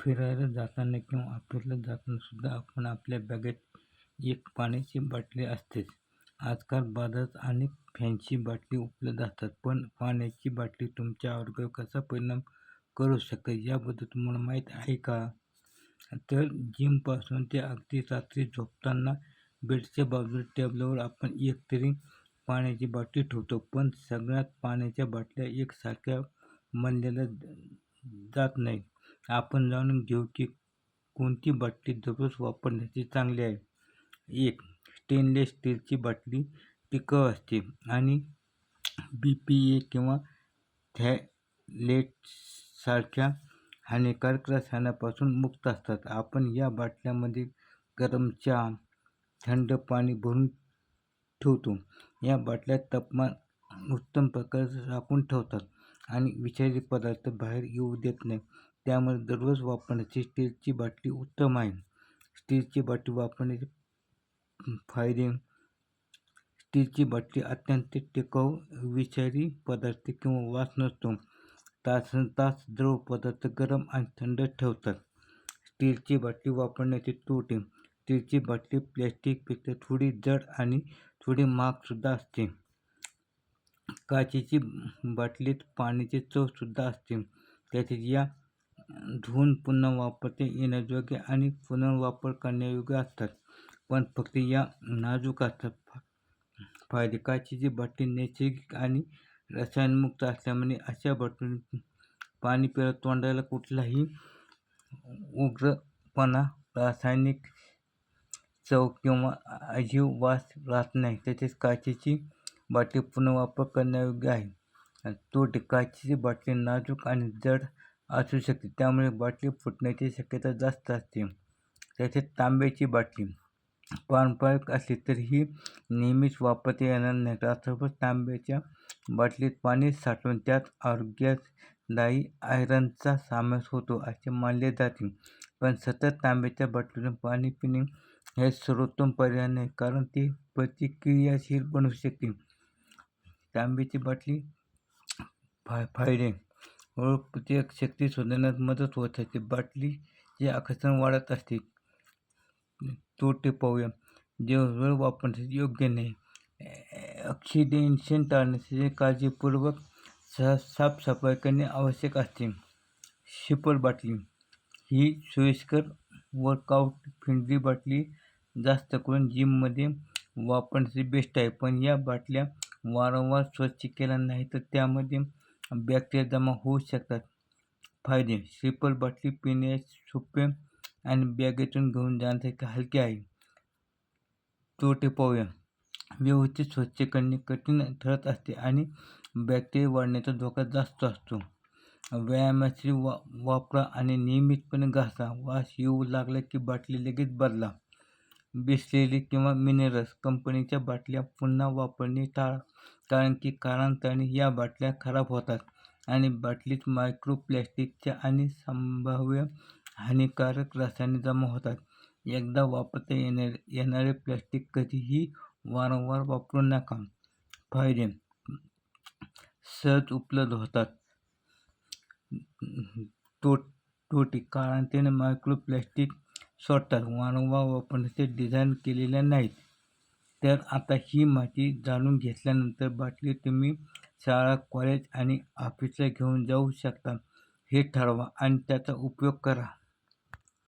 फिरायला जाताना किंवा ऑफिसला जाताना सुद्धा आपण आपल्या बॅगेत एक पाण्याची बाटली असतेच. आजकाल बाजारात अनेक फॅन्सी बाटली उपलब्ध असतात पण पाण्याची बाटली तुमच्या आरोग्यावर कसा परिणाम करू शकते याबद्दल तुम्हाला माहीत आहे का? तर जिमपासून ते अगदी रात्री झोपताना बेडच्या बाजूला टेबलावर आपण एक तरी पाण्याची बाटली ठेवतो पण सगळ्यात पाण्याच्या बाटल्या एकसारख्या मानलेल्या जात नाही आपण जाणून घेऊ की कोणती बाटली दररोज वापरण्याची चांगली आहे. एक स्टेनलेस स्टीलची बाटली टिकाऊ असते आणि बी पी ए किंवा थॅलेटसारख्या हानिकारक रसायनापासून मुक्त असतात. आपण या बाटल्यामध्ये गरम चहा थंड पाणी भरून ठेवतो. या बाटल्या तापमान उत्तम प्रकारे राखून ठेवतात आणि विषारी पदार्थ बाहेर येऊ देत नाही. त्यामुळे दररोज वापरण्याची स्टीलची बाटली उत्तम आहे. स्टीलची बाटली वापरण्याचे फायदे स्टीलची बाटली अत्यंत टिकाऊ विषारी पदार्थ किंवा वास नसतो. तास तास द्रव पदार्थ गरम आणि थंड ठेवतात. स्टीलची बाटली वापरण्याचे तोटे स्टीलची बाटली प्लॅस्टिकपेक्षा थोडी जड आणि थोडी महागसुद्धा असते. काचेची बाटलीत पाण्याची चवसुद्धा असते. त्याचे या धुवून पुन्हा वापरता येण्यायोग्य आणि पुनर्वापर करण्यायोग्य असतात. पण फक्त या नाजूक असतात. फायदे काचेची बाटली नैसर्गिक आणि रसायनमुक्त असल्यामुळे अशा बाटलीतून पाणी प्यायला तोंडाला कुठलाही उग्रपणा रासायनिक चव किंवा अजीव वास राहत नाही. तसेच काचेची बाटली पुनर्वापर करण्यायोग्य आहे. तो काचेची बाटली नाजूक आणि जड असू शकते. त्यामुळे बाटली फुटण्याची शक्यता जास्त असते. तसेच तांब्याची बाटली. पारंपरिक असली तरीही नेहमीच वापरता येणार नाही रात्रभर तांब्याच्या बाटलीत पाणी साठवून त्यात आरोग्यदायी आयरनचा समावेश होतो असे मानले जाते. पण सतत तांब्याच्या बाटलीतून पाणी पिणे हे सर्वोत्तम पर्याय नाही कारण ती प्रतिक्रियाशील बनू शकते. तांब्याची बाटली फाय फायदे रोगप्रतिकारक शक्ती सुधारण्यास मदत होत असते. बाटलीचे आकर्षण वाढत असते तोटे पाहूया. दिवसभर वापरण्यासाठी योग्य नाही ऑक्सिडेन्शन टाळण्यासाठी काळजीपूर्वक सा साफसफाई करणे आवश्यक असते. शिपर बाटली ही सोयीस्कर वर्कआउट फ्रेंडली बाटली जास्त करून जिममध्ये वापरण्यासाठी बेस्ट आहे. पण या बाटल्या वारंवार स्वच्छ केल्या नाही तर त्यामध्ये बॅक्टेरिया जमा होऊ शकतात. फायदे श्रीफल बाटली पिणे सोपे आणि बॅगेतून घेऊन जाण्यासारखे हलके आहे. तोटे पाहूया व्यवस्थित स्वच्छ करणे कठीण ठरत असते आणि बॅक्टेरिया वाढण्याचा धोका जास्त असतो. व्यायामाची वा वापरा आणि नियमितपणे घासा. वास येऊ लागला की बाटली लगेच बदला. बिसलेली किंवा मिनरल्स कंपनीच्या बाटल्या पुन्हा वापरणे टाळा कारण की कालांतराने या बाटल्या खराब होतात आणि बाटलीत मायक्रो प्लॅस्टिकच्या आणि संभाव्य हानिकारक रसायने जमा होतात. एकदा वापरता येणारे येणारे प्लॅस्टिक कधीही वारंवार वापरू नका. फायदे सहज उपलब्ध होतात. तो तोटे काळांतराने मायक्रो प्लॅस्टिक सोडतात वारंवार वापरण्याचे डिझाईन केलेल्या नाहीत. तर आता ही माहिती जाणून घेतल्यानंतर बाटली तुम्ही शाळा कॉलेज आणि ऑफिसला घेऊन जाऊ शकता. हे ठरवा आणि त्याचा उपयोग करा.